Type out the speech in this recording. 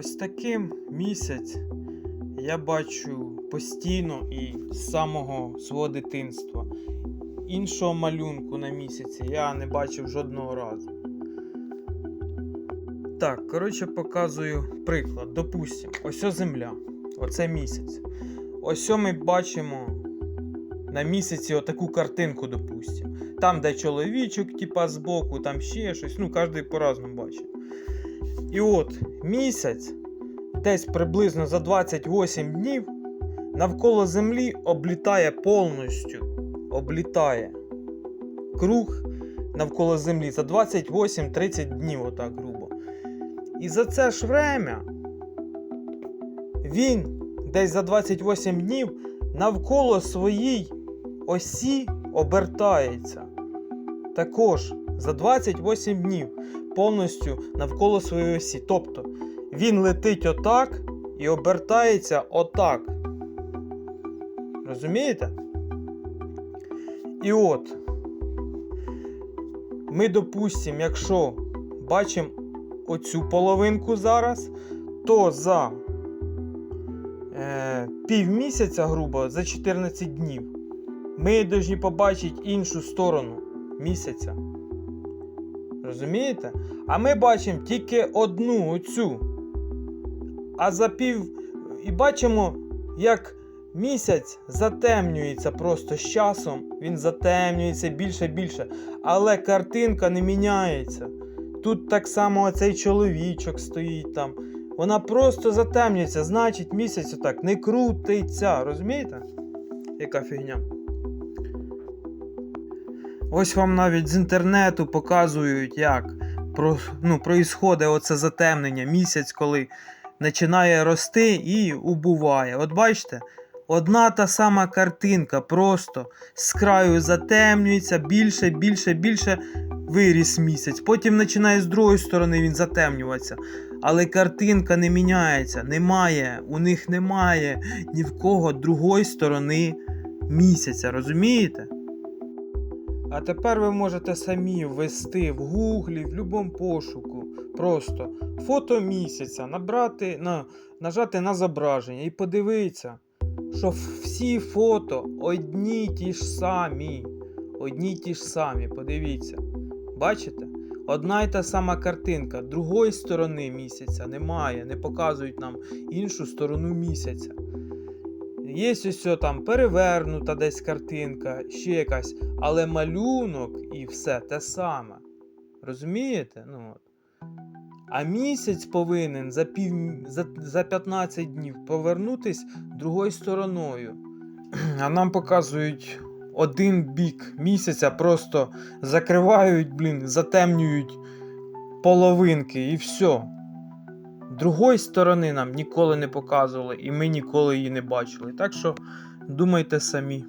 Ось таким місяць я бачу постійно і з самого свого дитинства. Іншого малюнку на місяці я не бачив жодного разу. Так, коротше, показую приклад. Допустимо, ось земля. Оце місяць. Ось ми бачимо на місяці отаку картинку, допустимо. Там, де чоловічок, типа збоку, там ще щось. Ну, кожен по-разному бачить. І от місяць, десь приблизно за 28 днів, навколо Землі облітає повністю. Облітає круг навколо Землі за 28-30 днів, отак грубо. І за це ж время він десь за 28 днів навколо своїй осі обертається. Також за 28 днів повністю навколо своєї осі. Тобто він летить отак і обертається отак. Розумієте? І от ми допустимо, якщо бачимо оцю половинку зараз, то за е, півмісяця, грубо, за 14 днів, ми повинні побачити іншу сторону місяця. Розумієте? А ми бачимо тільки одну оцю. А за пів. І бачимо, як місяць затемнюється просто з часом. Він затемнюється більше і більше. Але картинка не міняється. Тут так само оцей чоловічок стоїть там. Вона просто затемнюється, значить місяць отак не крутиться. Розумієте? Яка фігня? Ось вам навіть з інтернету показують, як про, ну, проїсходить оце затемнення місяць, коли починає рости і убуває. От бачите, одна та сама картинка, просто з краю затемнюється, більше, більше, більше виріс місяць. Потім починає з другої сторони він затемнюватися. Але картинка не міняється, немає, у них немає ні в кого другої сторони місяця, розумієте? А тепер ви можете самі ввести в гуглі, в будь-якому пошуку. Просто фото місяця, набрати, на, нажати на зображення і подивитися, що всі фото одні ті ж самі. Одні ті ж самі, подивіться. Бачите? Одна й та сама картинка, другої сторони місяця немає, не показують нам іншу сторону місяця. Є ось там перевернута десь картинка, ще якась, але малюнок і все те саме. Розумієте? Ну, от. А місяць повинен за, пів, за, за 15 днів повернутись другою стороною. А нам показують один бік місяця, просто закривають, блін, затемнюють половинки і все. Другої сторони нам ніколи не показували, і ми ніколи її не бачили. Так що думайте самі.